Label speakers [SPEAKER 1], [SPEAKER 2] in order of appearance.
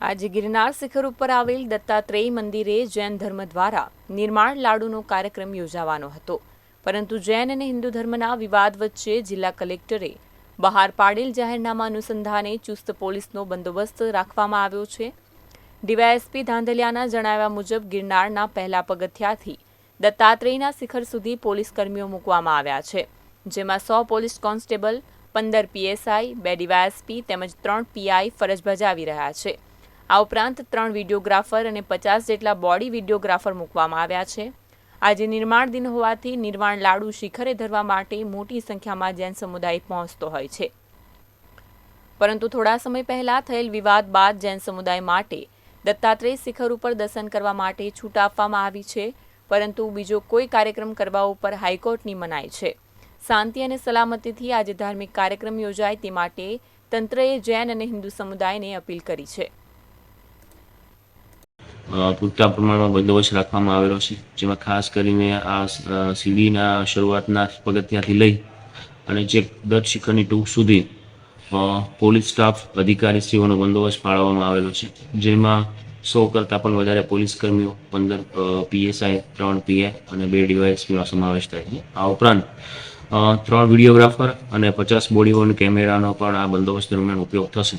[SPEAKER 1] આજે ગિરનાર શિખર ઉપર આવેલ દત્તાત્રેય મંદિરે જૈન ધર્મ દ્વારા નિર્માણ લાડુનો કાર્યક્રમ યોજાવાનો હતો. પરંતુ જૈન અને હિન્દુ ધર્મના વિવાદ વચ્ચે જિલ્લા કલેક્ટરે બહાર પાડેલ જાહેરનામા અનુસંધાને ચુસ્ત પોલીસનો બંદોબસ્ત રાખવામાં આવ્યો છે. ડીવાયએસપી ધાંધલિયાના જણાવ્યા મુજબ ગિરનારના પહેલા પગથિયાથી દત્તાત્રેયના શિખર સુધી પોલીસ કર્મીઓ મૂકવામાં આવ્યા છે. જેમાં સો પોલીસ કોન્સ્ટેબલ, પંદર પીએસઆઈ, બે ડીવાયએસપી તેમજ ત્રણ પીઆઈ ફરજ બજાવી રહ્યા છે. આ ઉપરાંત ત્રણ વિડીયોગ્રાફર અને પચાસ જેટલા બોડી વિડીયોગ્રાફર મૂકવામાં આવ્યા છે. આજે નિર્માણ દિન હોવાથી નિર્માણ લાડુ શિખરે ધરવા માટે મોટી સંખ્યામાં જૈન સમુદાય પહોંચતો હોય છે. પરંતુ થોડા સમય પહેલા થયેલ વિવાદ બાદ જૈન સમુદાય માટે દત્તાત્રેય શિખર ઉપર દર્શન કરવા માટે છૂટ આપવામાં આવી છે. પરંતુ બીજો કોઈ કાર્યક્રમ કરવા ઉપર હાઈકોર્ટની મનાઈ છે. શાંતિ અને સલામતીથી આજે ધાર્મિક કાર્યક્રમ યોજાય તે માટે તંત્રએ જૈન અને હિન્દુ સમુદાયને અપીલ કરી છે.
[SPEAKER 2] પૂરતા પ્રમાણમાં બંદોબસ્ત રાખવામાં આવેલો છે. જેમાં ખાસ કરીને આ સીડીના શરૂઆતના પગથિયાથી લઈ અને જે દર શિખરની ટૂંક સુધી પોલીસ સ્ટાફ અધિકારીશ્રીઓનો બંદોબસ્ત ફાળવવામાં આવેલો છે. જેમાં સો કરતાં પણ વધારે પોલીસ કર્મીઓ, પંદર પીએસઆઈ, ત્રણ પીએ અને બે ડીવાયએસપીનો સમાવેશ થાય છે. આ ઉપરાંત ત્રણ વિડીયોગ્રાફર અને પચાસ બોડી કેમેરાનો પણ આ બંદોબસ્ત દરમિયાન ઉપયોગ થશે.